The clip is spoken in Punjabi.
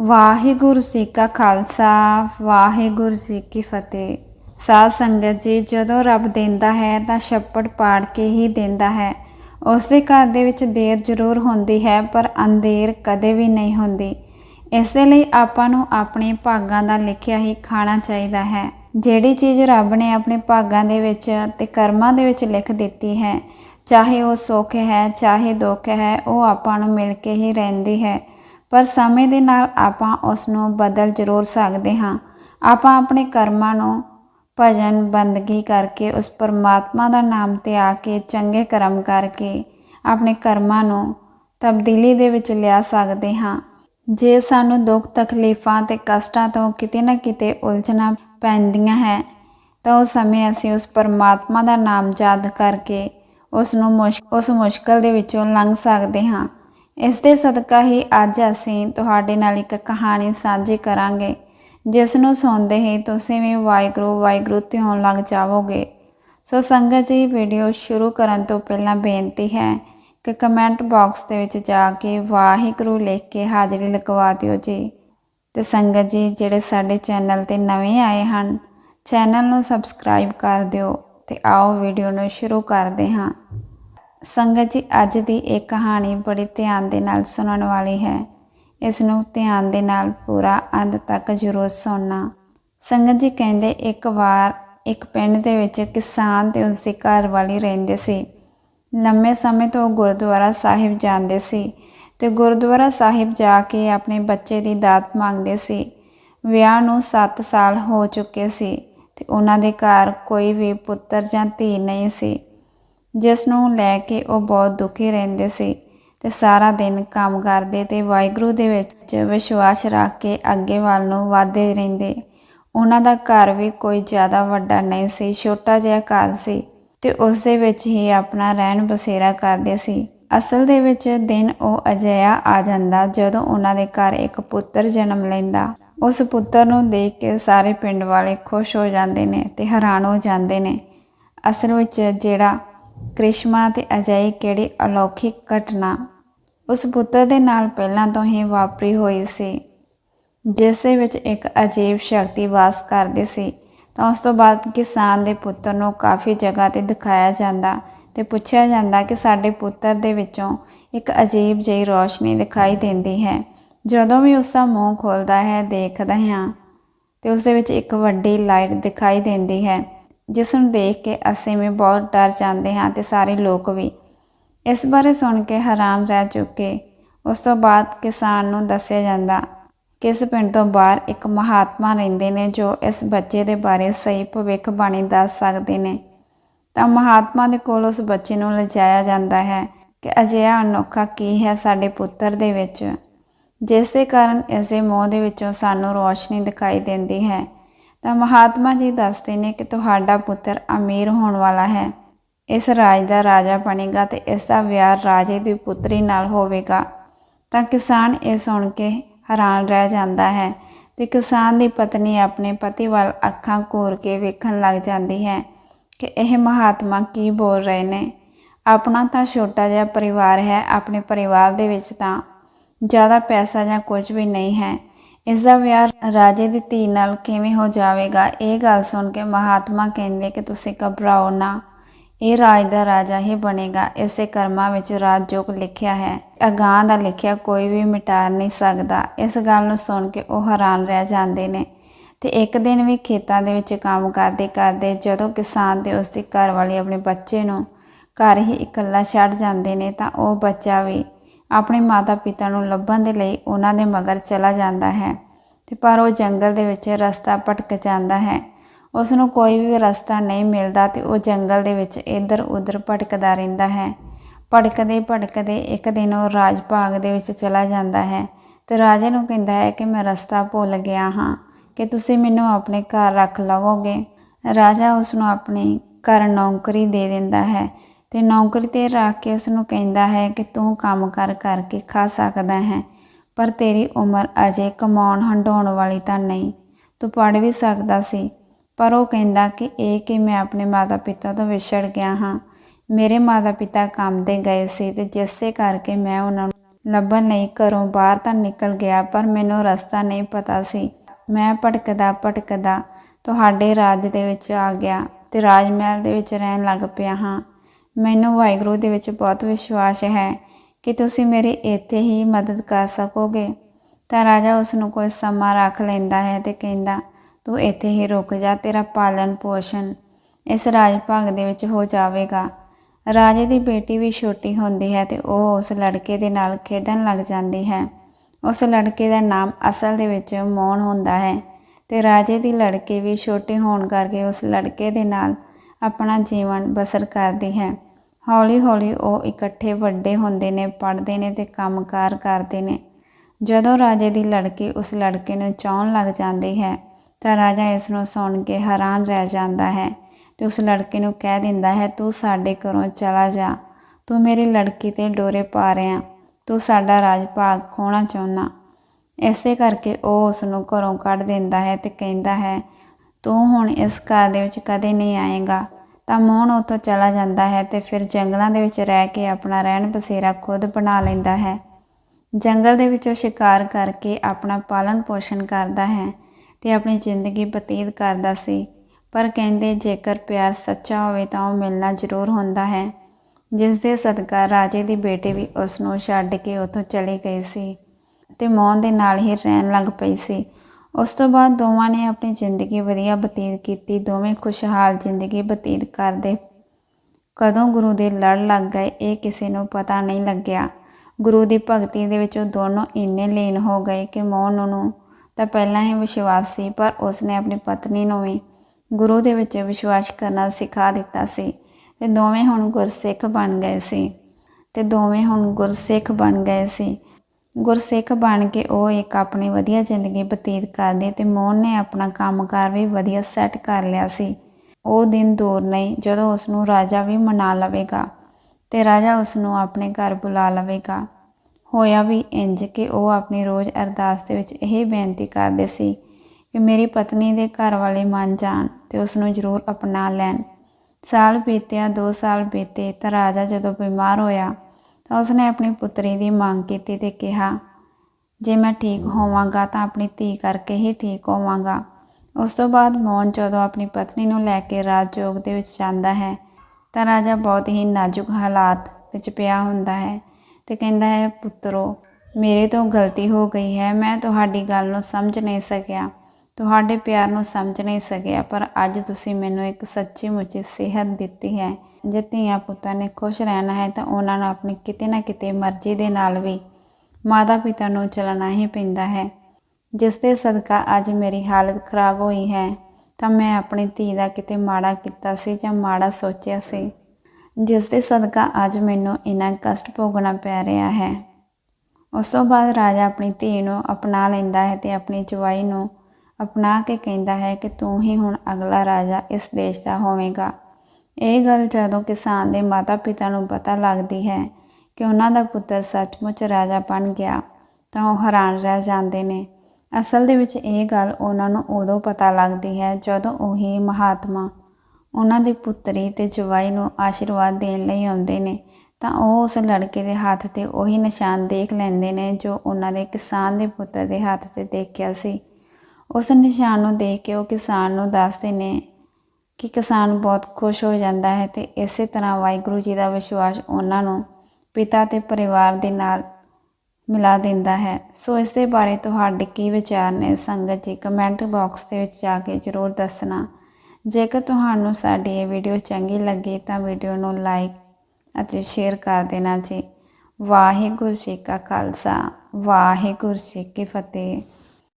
ਵਾਹਿਗੁਰੂ ਜੀ ਕਾ ਖਾਲਸਾ, ਵਾਹਿਗੁਰੂ ਜੀ ਕੀ ਫਤਿਹ। ਸਾਧ ਸੰਗਤ ਜੀ, ਜਦੋਂ ਰੱਬ ਦਿੰਦਾ ਹੈ, ਤਾਂ ਛੱਪੜ ਪਾੜ ਕੇ ਹੀ ਦਿੰਦਾ ਹੈ। ਉਸ ਦੇ ਘਰ ਦੇ ਵਿੱਚ ਦੇਰ ਜ਼ਰੂਰ ਹੁੰਦੀ ਹੈ, ਪਰ ਅੰਧੇਰ ਕਦੇ ਵੀ ਨਹੀਂ ਹੁੰਦੀ। ਇਸ ਦੇ ਲਈ ਆਪਾਂ ਨੂੰ ਆਪਣੇ ਭਾਗਾਂ ਦਾ ਲਿਖਿਆ ਹੀ ਖਾਣਾ ਚਾਹੀਦਾ ਹੈ। ਜਿਹੜੀ ਚੀਜ਼ ਰੱਬ ਨੇ ਆਪਣੇ ਭਾਗਾਂ ਦੇ ਵਿੱਚ ਤੇ ਕਰਮਾਂ ਦੇ ਵਿੱਚ ਲਿਖ ਦਿੱਤੀ ਹੈ, ਚਾਹੇ ਉਹ ਸੁੱਖ ਹੈ, ਚਾਹੇ ਦੁੱਖ ਹੈ, ਉਹ ਆਪਾਂ ਨੂੰ ਮਿਲ ਕੇ ਹੀ ਰਹਿੰਦੀ ਹੈ। ਪਰ ਸਮੇਂ ਦੇ ਨਾਲ ਆਪਾਂ ਉਸ ਨੂੰ ਬਦਲ ਜ਼ਰੂਰ ਸਕਦੇ ਹਾਂ। ਆਪਾਂ ਆਪਣੇ ਕਰਮਾਂ ਨੂੰ ਭਜਨ, ਬੰਦਗੀ ਕਰਕੇ ਉਸ ਪਰਮਾਤਮਾ ਦਾ ਨਾਮ ਤੇ ਆ ਕੇ ਚੰਗੇ ਕਰਮ ਕਰਕੇ ਆਪਣੇ ਕਰਮਾਂ ਨੂੰ ਤਬਦੀਲੀ ਦੇ ਵਿੱਚ ਲਿਆ ਸਕਦੇ ਹਾਂ। ਜੇ ਸਾਨੂੰ ਦੁੱਖ, ਤਕਲੀਫਾਂ ਤੇ ਕਸ਼ਟਾਂ ਤੋਂ ਕਿਤੇ ਨਾ ਕਿਤੇ ਉਲਝਣਾ ਪੈਂਦੀਆਂ ਹੈ, ਤਾਂ ਉਸ ਸਮੇਂ ਅਸੀਂ ਉਸ ਪਰਮਾਤਮਾ ਦਾ ਨਾਮ ਯਾਦ ਕਰਕੇ ਉਸ ਨੂੰ ਮੁਸ਼, ਉਸ ਮੁਸ਼ਕਲ ਦੇ ਵਿੱਚੋਂ ਲੰਘ ਸਕਦੇ ਹਾਂ। ਇਸ ਦੇ ਸਦਕਾ ਹੀ ਅੱਜ ਅਸੀਂ ਤੁਹਾਡੇ ਨਾਲ ਇੱਕ ਕਹਾਣੀ ਸਾਂਝੀ ਕਰਾਂਗੇ, ਜਿਸ ਨੂੰ ਸੁਣਦੇ ਹੀ ਤੁਸੀਂ ਵੀ ਵਾਹਿਗੁਰੂ ਵਾਹਿਗੁਰੂ ਧਿਆਉਣ ਲੱਗ ਜਾਵੋਗੇ। ਸੋ ਸੰਗਤ ਜੀ, ਵੀਡੀਓ ਸ਼ੁਰੂ ਕਰਨ ਤੋਂ ਪਹਿਲਾਂ ਬੇਨਤੀ ਹੈ ਕਿ ਕਮੈਂਟ ਬਾਕਸ ਦੇ ਵਿੱਚ ਜਾ ਕੇ ਵਾਹਿਗੁਰੂ ਲਿਖ ਕੇ ਹਾਜ਼ਰੀ ਲਗਵਾ ਦਿਓ ਜੀ। ਤੇ ਸੰਗਤ ਜੀ, ਜਿਹੜੇ ਸਾਡੇ ਚੈਨਲ ਤੇ ਨਵੇਂ ਆਏ ਹਨ, ਚੈਨਲ ਨੂੰ ਸਬਸਕ੍ਰਾਈਬ ਕਰ ਦਿਓ ਤੇ ਆਓ ਵੀਡੀਓ ਨੂੰ ਸ਼ੁਰੂ ਕਰਦੇ ਹਾਂ। ਸੰਗਤ ਜੀ, ਅੱਜ ਦੀ ਇਹ ਕਹਾਣੀ ਬੜੀ ਧਿਆਨ ਦੇ ਨਾਲ ਸੁਣਨ ਵਾਲੀ ਹੈ। ਇਸ ਨੂੰ ਧਿਆਨ ਦੇ ਨਾਲ ਪੂਰਾ ਅੰਤ ਤੱਕ ਜ਼ਰੂਰ ਸੁਣਨਾ। ਸੰਗਤ ਜੀ ਕਹਿੰਦੇ, ਇੱਕ ਵਾਰ ਇੱਕ ਪਿੰਡ ਦੇ ਵਿੱਚ ਕਿਸਾਨ ਤੇ ਉਸ ਦੀ ਘਰ ਵਾਲੀ ਰਹਿੰਦੇ ਸੀ। ਲੰਮੇ ਸਮੇਂ ਤੋਂ ਗੁਰਦੁਆਰਾ ਸਾਹਿਬ ਜਾਂਦੇ ਸੀ ਤੇ ਗੁਰਦੁਆਰਾ ਸਾਹਿਬ ਜਾ ਕੇ ਆਪਣੇ ਬੱਚੇ ਦੀ ਦਾਤ ਮੰਗਦੇ ਸੀ। ਵਿਆਹ ਨੂੰ 7 ਸਾਲ ਹੋ ਚੁੱਕੇ ਸੀ ਤੇ ਉਹਨਾਂ ਦੇ ਘਰ ਕੋਈ ਵੀ ਪੁੱਤਰ ਜਾਂ ਧੀ ਨਹੀਂ ਸੀ। ਜਿਸ ਨੂੰ ਲੈ ਕੇ ਉਹ ਬਹੁਤ ਦੁਖੀ ਰਹਿੰਦੇ ਸੀ ਤੇ ਸਾਰਾ ਦਿਨ ਕੰਮ ਕਰਦੇ ਤੇ ਵਾਹਿਗੁਰੂ ਦੇ ਵਿੱਚ ਵਿਸ਼ਵਾਸ ਰੱਖ ਕੇ ਅੱਗੇ ਵੱਲ ਨੂੰ ਵਧਦੇ ਰਹਿੰਦੇ। ਉਹਨਾਂ ਦਾ ਘਰ ਵੀ ਕੋਈ ਜ਼ਿਆਦਾ ਵੱਡਾ ਨਹੀਂ ਸੀ, ਛੋਟਾ ਜਿਹਾ ਘਰ ਸੀ ਤੇ ਉਸ ਦੇ ਵਿੱਚ ਹੀ ਆਪਣਾ ਰਹਿਣ ਬਸੇਰਾ ਕਰਦੇ ਸੀ। ਅਸਲ ਦੇ ਵਿੱਚ ਦਿਨ ਉਹ ਅਜਿਹਾ ਆ ਜਾਂਦਾ ਜਦੋਂ ਉਹਨਾਂ ਦੇ ਘਰ ਇੱਕ ਪੁੱਤਰ ਜਨਮ ਲੈਂਦਾ। ਉਸ ਪੁੱਤਰ ਨੂੰ ਦੇਖ ਕੇ ਸਾਰੇ ਪਿੰਡ ਵਾਲੇ ਖੁਸ਼ ਹੋ ਜਾਂਦੇ ਨੇ ਤੇ ਹੈਰਾਨ ਹੋ ਜਾਂਦੇ ਨੇ। ਅਸਲ ਵਿੱਚ ਜਿਹੜਾ ਕ੍ਰਿਸ਼ਮਾ ਤੇ ਅਜਿਹੀ ਕਿਹੜੀ ਅਲੌਕਿਕ ਘਟਨਾ? ਉਸ ਪੁੱਤਰ ਦੇ ਨਾਲ ਪਹਿਲਾਂ ਤੋਂ ਹੀ ਵਾਪਰੀ ਹੋਈ ਸੀ। ਜਿਸ ਦੇ ਵਿੱਚ ਇੱਕ ਅਜੀਬ ਸ਼ਕਤੀ ਵਾਸ ਕਰਦੀ ਸੀ। ਤਾਂ ਉਸ ਤੋਂ ਬਾਅਦ ਕਿਸਾਨ ਦੇ ਪੁੱਤਰ ਨੂੰ ਕਾਫੀ ਜਗ੍ਹਾ ਤੇ ਦਿਖਾਇਆ ਜਾਂਦਾ ਤੇ ਪੁੱਛਿਆ ਜਾਂਦਾ ਕਿ ਸਾਡੇ ਪੁੱਤਰ ਦੇ ਵਿੱਚੋਂ ਇੱਕ ਅਜੀਬ ਜਿਹੀ ਰੋਸ਼ਨੀ ਦਿਖਾਈ ਦਿੰਦੀ ਹੈ। ਜਦੋਂ ਵੀ ਉਸ ਦਾ ਮੂੰਹ ਖੁੱਲਦਾ ਹੈ, ਦੇਖਦਾ ਹਾਂ ਤੇ ਉਸ ਦੇ ਵਿੱਚ ਇੱਕ ਵੱਡੀ ਲਾਈਟ ਦਿਖਾਈ ਦਿੰਦੀ ਹੈ। ਜਿਸ ਨੂੰ ਦੇਖ ਕੇ ਅਸੀਂ ਵੀ ਬਹੁਤ ਡਰ ਜਾਂਦੇ ਹਾਂ ਤੇ ਸਾਰੇ ਲੋਕ ਵੀ। ਇਸ ਬਾਰੇ ਸੁਣ ਕੇ ਹੈਰਾਨ ਰਹਿ ਚੁੱਕੇ। ਉਸ ਤੋਂ ਬਾਅਦ ਕਿਸਾਨ ਨੂੰ ਦੱਸਿਆ ਜਾਂਦਾ ਕਿ ਇਸ ਪਿੰਡ ਤੋਂ ਬਾਹਰ ਇੱਕ ਮਹਾਤਮਾ ਰਹਿੰਦੇ ਨੇ ਜੋ ਇਸ ਬੱਚੇ ਦੇ ਬਾਰੇ ਸਹੀ ਭਵਿੱਖ ਬਾਣੀ ਦੱਸ ਸਕਦੇ ਨੇ। ਤਾਂ ਮਹਾਤਮਾ ਦੇ ਕੋਲ ਉਸ ਬੱਚੇ ਨੂੰ ਲਿਜਾਇਆ ਜਾਂਦਾ ਹੈ ਕਿ ਅਜਿਹਾ ਅਨੋਖਾ ਕੀ ਹੈ ਸਾਡੇ ਪੁੱਤਰ ਦੇ ਵਿੱਚ। ਜਿਸ ਦੇ ਕਾਰਨ ਇਸ ਦੇ ਮੂੰਹ ਦੇ ਵਿੱਚੋਂ ਸਾਨੂੰ ਰੋਸ਼ਨੀ ਦਿਖਾਈ ਦਿੰਦੀ ਹੈ। ਤਾਂ ਮਹਾਤਮਾ ਜੀ ਦੱਸਦੇ ਨੇ ਕਿ ਤੁਹਾਡਾ ਪੁੱਤਰ ਅਮੀਰ ਹੋਣ ਵਾਲਾ ਹੈ। ਇਸ ਰਾਜ ਦਾ ਰਾਜਾ ਬਣੇਗਾ ਤੇ ਇਸ ਦਾ ਵਿਆਹ ਰਾਜੇ ਦੀ ਪੁੱਤਰੀ ਨਾਲ ਹੋਵੇਗਾ। ਤਾਂ ਕਿਸਾਨ ਇਹ ਸੁਣ ਕੇ ਹੈਰਾਨ ਰਹਿ ਜਾਂਦਾ ਹੈ ਤੇ ਕਿਸਾਨ ਦੀ ਪਤਨੀ ਆਪਣੇ ਪਤੀ ਵੱਲ ਅੱਖਾਂ ਘੋਰ ਕੇ ਵੇਖਣ ਲੱਗ ਜਾਂਦੀ ਹੈ ਕਿ ਇਹ ਮਹਾਤਮਾ ਕੀ ਬੋਲ ਰਹੇ ਨੇ। ਆਪਣਾ ਤਾਂ ਛੋਟਾ ਜਿਹਾ ਪਰਿਵਾਰ ਹੈ ਆਪਣੇ ਪਰਿਵਾਰ ਦੇ ਵਿੱਚ ਤਾਂ। ਜ਼ਿਆਦਾ ਪੈਸਾ ਜਾਂ ਕੁਝ ਵੀ ਨਹੀਂ ਹੈ। ਇਸ ਦਾ ਵਿਆਹ ਰਾਜੇ ਦੀ ਧੀ ਨਾਲ ਕਿਵੇਂ ਹੋ ਜਾਵੇਗਾ? ਇਹ ਗੱਲ ਸੁਣ ਕੇ ਮਹਾਤਮਾ ਕਹਿੰਦੇ ਕਿ ਤੁਸੀਂ ਘਬਰਾਓ ਨਾ। ਇਹ ਰਾਜ ਦਾ ਰਾਜਾ ਹੀ ਬਣੇਗਾ। ਇਸੇ ਕਰਮਾਂ ਵਿੱਚ ਰਾਜਯੋਗ ਲਿਖਿਆ ਹੈ। ਅਗਾਂ ਦਾ ਲਿਖਿਆ ਕੋਈ ਵੀ ਮਿਟਾ ਨਹੀਂ ਸਕਦਾ। ਇਸ ਗੱਲ ਨੂੰ ਸੁਣ ਕੇ ਉਹ ਹੈਰਾਨ ਰਹਿ ਜਾਂਦੇ ਨੇ ਤੇ ਇੱਕ ਦਿਨ ਵੀ ਖੇਤਾਂ ਦੇ ਵਿੱਚ ਕੰਮ ਕਰਦੇ ਕਰਦੇ ਜਦੋਂ ਕਿਸਾਨ ਤੇ ਉਸਦੀ ਘਰ ਵਾਲੀ ਆਪਣੇ ਬੱਚੇ ਨੂੰ ਘਰ ਹੀ ਇਕੱਲਾ ਛੱਡ ਜਾਂਦੇ ਨੇ ਤਾਂ ਉਹ ਬੱਚਾ ਵੀ ਆਪਣੇ ਮਾਤਾ ਪਿਤਾ ਨੂੰ ਲੱਭਣ ਦੇ ਲਈ ਉਹਨਾਂ ਦੇ ਮਗਰ ਚਲਾ ਜਾਂਦਾ ਹੈ ਤੇ ਪਰ ਉਹ ਜੰਗਲ ਦੇ ਵਿੱਚ ਰਸਤਾ ਭਟਕ ਜਾਂਦਾ ਹੈ। ਉਸ ਨੂੰ ਕੋਈ ਵੀ ਰਸਤਾ ਨਹੀਂ ਮਿਲਦਾ ਤੇ ਉਹ ਜੰਗਲ ਦੇ ਵਿੱਚ ਇੱਧਰ ਉੱਧਰ ਭਟਕਦਾ ਰਹਿੰਦਾ ਹੈ। ਭਟਕਦੇ ਭਟਕਦੇ ਇੱਕ ਦਿਨ ਉਹ ਰਾਜ ਭਾਗ ਦੇ ਵਿੱਚ ਚਲਾ ਜਾਂਦਾ ਹੈ ਤੇ ਰਾਜੇ ਨੂੰ ਕਹਿੰਦਾ ਹੈ ਕਿ ਮੈਂ ਰਸਤਾ ਭੁੱਲ ਗਿਆ ਹਾਂ ਕਿ ਤੁਸੀਂ ਮੈਨੂੰ ਆਪਣੇ ਘਰ ਰੱਖ ਲਵੋਗੇ। ਰਾਜਾ ਉਸ ਨੂੰ ਆਪਣੀ ਘਰ ਨੌਕਰੀ ਦੇ ਦਿੰਦਾ ਹੈ ਤੇ ਨੌਕਰੀ ਤੇ ਰੱਖ ਕੇ ਉਸ ਨੂੰ ਕਹਿੰਦਾ ਹੈ ਕਿ ਤੂੰ ਕੰਮ ਕਰ ਕਰਕੇ ਖਾ ਸਕਦਾ ਹੈ, ਪਰ ਤੇਰੀ ਉਮਰ ਅਜੇ ਕਮਾਉਣ ਹੰਡਾਉਣ ਵਾਲੀ ਤਾਂ ਨਹੀਂ। ਤੂੰ ਪੜ ਵੀ ਸਕਦਾ ਸੀ, ਪਰ ਉਹ ਕਹਿੰਦਾ ਕਿ ਇਹ ਕਿ ਮੈਂ ਆਪਣੇ ਮਾਤਾ ਪਿਤਾ ਤੋਂ ਵਿਛੜ ਗਿਆ ਹਾਂ। ਮੇਰੇ ਮਾਤਾ ਪਿਤਾ ਕੰਮ ਤੇ ਗਏ ਸੀ ਤੇ ਜਿਸ ਕਰਕੇ ਮੈਂ ਉਹਨਾਂ ਨੂੰ ਲੱਭਣ ਲਈ ਘਰੋਂ ਬਾਹਰ ਤਾਂ ਨਿਕਲ ਗਿਆ, ਪਰ ਮੈਨੂੰ ਰਸਤਾ ਨਹੀਂ ਪਤਾ ਸੀ। ਮੈਂ ਭਟਕਦਾ ਭਟਕਦਾ ਤੁਹਾਡੇ ਰਾਜ ਦੇ ਵਿੱਚ ਆ ਗਿਆ ਤੇ ਰਾਜ ਮਹਿਲ ਦੇ ਵਿੱਚ ਰਹਿਣ ਲੱਗ ਪਿਆ ਹਾਂ। ਮੈਨੂੰ ਵਾਹਿਗੁਰੂ ਦੇ ਵਿੱਚ ਬਹੁਤ ਵਿਸ਼ਵਾਸ ਹੈ ਕਿ ਤੁਸੀਂ ਮੇਰੀ ਇੱਥੇ ਹੀ ਮਦਦ ਕਰ ਸਕੋਗੇ। ਤਾਂ ਰਾਜਾ ਉਸ ਨੂੰ ਕੋਈ ਸਮਾਂ ਰੱਖ ਲੈਂਦਾ ਹੈ ਤੇ ਕਹਿੰਦਾ, ਤੂੰ ਇੱਥੇ ਹੀ ਰੁਕ ਜਾ, ਤੇਰਾ ਪਾਲਣ ਪੋਸ਼ਣ ਇਸ ਰਾਜ ਭਾਗ ਦੇ ਵਿੱਚ ਹੋ ਜਾਵੇਗਾ। ਰਾਜੇ ਦੀ ਬੇਟੀ ਵੀ ਛੋਟੀ ਹੁੰਦੀ ਹੈ ਤੇ ਉਹ ਉਸ ਲੜਕੇ ਦੇ ਨਾਲ ਖੇਡਣ ਲੱਗ ਜਾਂਦੀ ਹੈ। ਉਸ ਲੜਕੇ ਦਾ ਨਾਮ ਅਸਲ ਦੇ ਵਿੱਚ ਮੋਹਨ ਹੁੰਦਾ ਹੈ ਤੇ ਰਾਜੇ ਦੀ ਲੜਕੀ ਵੀ ਛੋਟੀ ਹੋਣ ਕਰਕੇ ਉਸ ਲੜਕੇ ਦੇ ਨਾਲ ਆਪਣਾ ਜੀਵਨ ਬਸਰ ਕਰਦੀ ਹੈ। ਹੌਲੀ-ਹੌਲੀ ਉਹ ਇਕੱਠੇ ਵੱਡੇ ਹੁੰਦੇ ਨੇ, ਪੜ੍ਹਦੇ ਨੇ ਤੇ ਕੰਮਕਾਰ ਕਰਦੇ ਨੇ। ਜਦੋਂ ਰਾਜੇ ਦੀ ਲੜਕੀ ਉਸ ਲੜਕੇ ਨੂੰ ਚਾਹਣ ਲੱਗ ਜਾਂਦੀ ਹੈ, ਤਾਂ ਰਾਜਾ ਇਸ ਨੂੰ ਸੁਣ ਕੇ ਹੈਰਾਨ ਰਹਿ ਜਾਂਦਾ ਹੈ ਤੇ ਉਸ ਲੜਕੇ ਨੂੰ ਕਹਿ ਦਿੰਦਾ ਹੈ, ਤੂੰ ਸਾਡੇ ਘਰੋਂ ਚਲਾ ਜਾ। ਤੂੰ ਮੇਰੀ ਲੜਕੀ ਤੇ ਡੋਰੇ ਪਾ ਰਿਹਾ। ਤੂੰ ਸਾਡਾ ਰਾਜ ਭਾਗ ਖੋਣਾ ਚਾਹੁੰਦਾ ਇਸੇ ਕਰਕੇ ਉਹ ਉਸ ਨੂੰ ਘਰੋਂ ਕੱਢ ਦਿੰਦਾ ਹੈ ਤੇ ਕਹਿੰਦਾ ਹੈ, ਤੂੰ ਹੁਣ ਇਸ ਘਰ ਦੇ ਵਿੱਚ ਕਦੇ ਨਹੀਂ ਆਏਗਾ। ਤਾਂ ਮੋਹਨ ਉੱਥੋਂ ਚਲਾ ਜਾਂਦਾ ਹੈ ਤੇ ਫਿਰ ਜੰਗਲਾਂ ਦੇ ਵਿੱਚ ਰਹਿ ਕੇ ਆਪਣਾ ਰਹਿਣ ਬਸੇਰਾ ਖੁਦ ਬਣਾ ਲੈਂਦਾ ਹੈ। ਜੰਗਲ ਦੇ ਵਿੱਚੋਂ ਸ਼ਿਕਾਰ ਕਰਕੇ ਆਪਣਾ ਪਾਲਣ ਪੋਸ਼ਣ ਕਰਦਾ ਹੈ ਤੇ ਆਪਣੀ ਜ਼ਿੰਦਗੀ ਬਤੀਤ ਕਰਦਾ ਸੀ। ਪਰ ਕਹਿੰਦੇ ਜੇਕਰ ਪਿਆਰ ਸੱਚਾ ਹੋਵੇ ਤਾਂ ਉਹ ਮਿਲਣਾ ਜ਼ਰੂਰ ਹੁੰਦਾ ਹੈ। ਜਿਸ ਦੇ ਸਦਕਾ ਰਾਜੇ ਦੀ ਬੇਟੀ ਵੀ ਉਸ ਨੂੰ ਛੱਡ ਕੇ ਉੱਥੋਂ ਚਲੇ ਗਏ ਸੀ ਤੇ ਮੌਨ ਦੇ ਨਾਲ ਹੀ ਰਹਿਣ ਲੱਗ ਪਈ ਸੀ। ਉਸ ਤੋਂ ਬਾਅਦ ਦੋਵਾਂ ਨੇ ਆਪਣੀ ਜ਼ਿੰਦਗੀ ਵਧੀਆ ਬਤੀਤ ਕੀਤੀ, ਦੋਵੇਂ ਖੁਸ਼ਹਾਲ ਜ਼ਿੰਦਗੀ ਬਤੀਤ ਕਰਦੇ। ਕਦੋਂ ਗੁਰੂ ਦੇ ਲੜ ਲੱਗ ਗਏ, ਇਹ ਕਿਸੇ ਨੂੰ ਪਤਾ ਨਹੀਂ ਲੱਗਿਆ। ਗੁਰੂ ਦੀ ਭਗਤੀ ਦੇ ਵਿੱਚ ਉਹ ਦੋਨੋਂ ਇੰਨੇ ਲੀਨ ਹੋ ਗਏ ਕਿ ਮੋਹਨ ਨੂੰ ਤਾਂ ਪਹਿਲਾਂ ਹੀ ਵਿਸ਼ਵਾਸ ਸੀ, ਪਰ ਉਸਨੇ ਆਪਣੀ ਪਤਨੀ ਨੂੰ ਵੀ ਗੁਰੂ ਦੇ ਵਿੱਚ ਵਿਸ਼ਵਾਸ ਕਰਨਾ ਸਿਖਾ ਦਿੱਤਾ ਸੀ ਤੇ ਦੋਵੇਂ ਹੁਣ ਗੁਰਸਿੱਖ ਬਣ ਗਏ ਸੀ। ਤੇ ਦੋਵੇਂ ਹੁਣ ਗੁਰਸਿੱਖ ਬਣ ਗਏ ਸੀ। ਗੁਰਸਿੱਖ ਬਣ ਕੇ ਉਹ ਇੱਕ ਆਪਣੀ ਵਧੀਆ ਜ਼ਿੰਦਗੀ ਬਤੀਤ ਕਰਦੇ ਤੇ ਮੋਹਨ ਨੇ ਆਪਣਾ ਕੰਮਕਾਰ ਵੀ ਵਧੀਆ ਸੈੱਟ ਕਰ ਲਿਆ ਸੀ। ਉਹ ਦਿਨ ਦੂਰ ਨਹੀਂ, ਜਦੋਂ ਉਸ ਨੂੰ ਰਾਜਾ ਵੀ ਮਨਾ ਲਵੇਗਾ ਤੇ ਰਾਜਾ ਉਸ ਨੂੰ ਆਪਣੇ ਘਰ ਬੁਲਾ ਲਵੇਗਾ। ਹੋਇਆ ਵੀ ਇੰਜ ਕਿ ਉਹ ਆਪਣੀ ਰੋਜ਼ ਅਰਦਾਸ ਦੇ ਵਿੱਚ ਇਹ ਬੇਨਤੀ ਕਰਦੇ ਸੀ ਕਿ ਮੇਰੀ ਪਤਨੀ ਦੇ ਘਰ ਵਾਲੇ ਮੰਨ ਜਾਣ ਤੇ ਉਸ ਨੂੰ ਜ਼ਰੂਰ ਅਪਣਾ ਲੈਣ। ਸਾਲ ਬੀਤਿਆ 2 ਸਾਲ ਬੀਤੇ ਤਾਂ ਰਾਜਾ ਜਦੋਂ ਬਿਮਾਰ ਹੋਇਆ ਤਾਂ ਉਸਨੇ ਆਪਣੀ ਪੁੱਤਰੀ ਦੀ ਮੰਗ ਕੀਤੀ ਤੇ ਕਿਹਾ, ਜੇ ਮੈਂ ਠੀਕ ਹੋਵਾਂਗਾ ਤਾਂ ਆਪਣੀ ਧੀ ਕਰਕੇ ਹੀ ਠੀਕ ਹੋਵਾਂਗਾ। ਉਸ ਤੋਂ ਬਾਅਦ ਮੋਹਨ ਜਦੋਂ ਆਪਣੀ ਪਤਨੀ ਨੂੰ ਲੈ ਕੇ ਰਾਜਯੋਗ ਦੇ ਵਿੱਚ ਜਾਂਦਾ ਹੈ, ਤਾਂ ਰਾਜਾ ਬਹੁਤ ਹੀ ਨਾਜ਼ੁਕ ਹਾਲਾਤ ਵਿੱਚ ਪਿਆ ਹੁੰਦਾ ਹੈ ਤੇ ਕਹਿੰਦਾ ਹੈ, ਪੁੱਤਰੋ, ਮੇਰੇ ਤੋਂ ਗਲਤੀ ਹੋ ਗਈ ਹੈ, ਮੈਂ ਤੁਹਾਡੀ ਗੱਲ ਨੂੰ ਸਮਝ ਨਹੀਂ ਸਕਿਆ। ਤੁਹਾਡੇ ਪਿਆਰ ਨੂੰ ਸਮਝ ਨਹੀਂ ਸਕਿਆ, ਪਰ ਅੱਜ ਤੁਸੀਂ ਮੈਨੂੰ ਇੱਕ ਸੱਚੀ ਮੁੱਚੀ ਸਿਹਤ ਦਿੱਤੀ ਹੈ। ਜੇ ਧੀਆਂ ਪੁੱਤਾਂ ਨੇ ਖੁਸ਼ ਰਹਿਣਾ ਹੈ, ਤਾਂ ਉਹਨਾਂ ਨੂੰ ਆਪਣੀ ਕਿਤੇ ਨਾ ਕਿਤੇ ਮਰਜ਼ੀ ਦੇ ਨਾਲ ਵੀ ਮਾਤਾ ਪਿਤਾ ਨੂੰ ਚੱਲਣਾ ਹੀ ਪੈਂਦਾ ਹੈ। ਜਿਸ ਦੇ ਸਦਕਾ ਅੱਜ ਮੇਰੀ ਹਾਲਤ ਖਰਾਬ ਹੋਈ ਹੈ, ਤਾਂ ਮੈਂ ਆਪਣੀ ਧੀ ਦਾ ਕਿਤੇ ਮਾੜਾ ਕੀਤਾ ਸੀ ਜਾਂ ਮਾੜਾ ਸੋਚਿਆ ਸੀ। ਜਿਸ ਦੇ ਸਦਕਾ ਅੱਜ ਮੈਨੂੰ ਇੰਨਾ ਕਸ਼ਟ ਭੋਗਣਾ ਪੈ ਰਿਹਾ ਹੈ। ਉਸ ਤੋਂ ਬਾਅਦ ਰਾਜਾ ਆਪਣੀ ਧੀ ਨੂੰ ਅਪਣਾ ਲੈਂਦਾ ਹੈ ਤੇ ਆਪਣੀ ਜਵਾਈ ਨੂੰ ਅਪਣਾ ਕੇ ਕਹਿੰਦਾ ਹੈ ਕਿ ਤੂੰ ਹੀ ਹੁਣ ਅਗਲਾ ਰਾਜਾ ਇਸ ਦੇਸ਼ ਦਾ ਹੋਵੇਂਗਾ। ਇਹ ਗੱਲ ਜਦੋਂ ਕਿਸਾਨ ਦੇ ਮਾਤਾ-ਪਿਤਾ ਨੂੰ ਪਤਾ ਲੱਗਦੀ ਹੈ ਕਿ ਉਹਨਾਂ ਦਾ ਪੁੱਤਰ ਸੱਚਮੁੱਚ ਰਾਜਾ ਬਣ ਗਿਆ, ਤਾਂ ਉਹ ਹੈਰਾਨ ਰਹਿ ਜਾਂਦੇ ਨੇ। ਅਸਲ ਦੇ ਵਿੱਚ ਇਹ ਗੱਲ ਉਹਨਾਂ ਨੂੰ ਉਦੋਂ ਪਤਾ ਲੱਗਦੀ ਹੈ ਜਦੋਂ ਉਹੀ ਮਹਾਤਮਾ ਉਹਨਾਂ ਦੀ ਪੁੱਤਰੀ ਤੇ ਜਵਾਈ ਨੂੰ ਆਸ਼ੀਰਵਾਦ ਦੇਣ ਲਈ ਆਉਂਦੇ ਨੇ, ਤਾਂ ਉਹ ਉਸ ਲੜਕੇ ਦੇ ਹੱਥ ਤੇ ਉਹੀ ਨਿਸ਼ਾਨ ਦੇਖ ਲੈਂਦੇ ਨੇ ਜੋ ਉਹਨਾਂ ਦੇ ਕਿਸਾਨ ਦੇ ਪੁੱਤਰ ਦੇ ਹੱਥ ਤੇ ਦੇਖਿਆ ਸੀ। ਉਸ ਨਿਸ਼ਾਨ ਨੂੰ ਦੇਖ ਕੇ ਉਹ ਕਿਸਾਨ ਨੂੰ ਦੱਸਦੇ ਨੇ ਕਿ ਕਿਸਾਨ ਬਹੁਤ ਖੁਸ਼ ਹੋ ਜਾਂਦਾ ਹੈ ਤੇ ਇਸੇ ਤਰ੍ਹਾਂ ਵਾਹਿਗੁਰੂ ਜੀ ਦਾ ਵਿਸ਼ਵਾਸ ਉਹਨਾਂ ਨੂੰ ਪਿਤਾ ਤੇ ਪਰਿਵਾਰ ਦੇ ਨਾਲ ਮਿਲਾ ਦਿੰਦਾ ਹੈ। ਸੋ ਇਸ ਦੇ ਬਾਰੇ ਤੁਹਾਡੇ ਕੀ ਵਿਚਾਰ ਨੇ? ਸੰਗਤ ਜੀ ਕਮੈਂਟ ਬਾਕਸ ਦੇ ਵਿੱਚ ਜਾ ਕੇ ਜ਼ਰੂਰ ਦੱਸਣਾ। ਜੇਕਰ ਤੁਹਾਨੂੰ ਸਾਡੀ ਇਹ ਵੀਡੀਓ ਚੰਗੀ ਲੱਗੀ ਤਾਂ ਵੀਡੀਓ ਨੂੰ ਲਾਈਕ ਅਤੇ ਸ਼ੇਅਰ ਕਰ ਦੇਣਾ ਜੀ। ਵਾਹਿਗੁਰੂ ਜੀ ਕਾ ਖਾਲਸਾ, ਵਾਹਿਗੁਰੂ ਜੀ ਕੀ ਫਤਿਹ।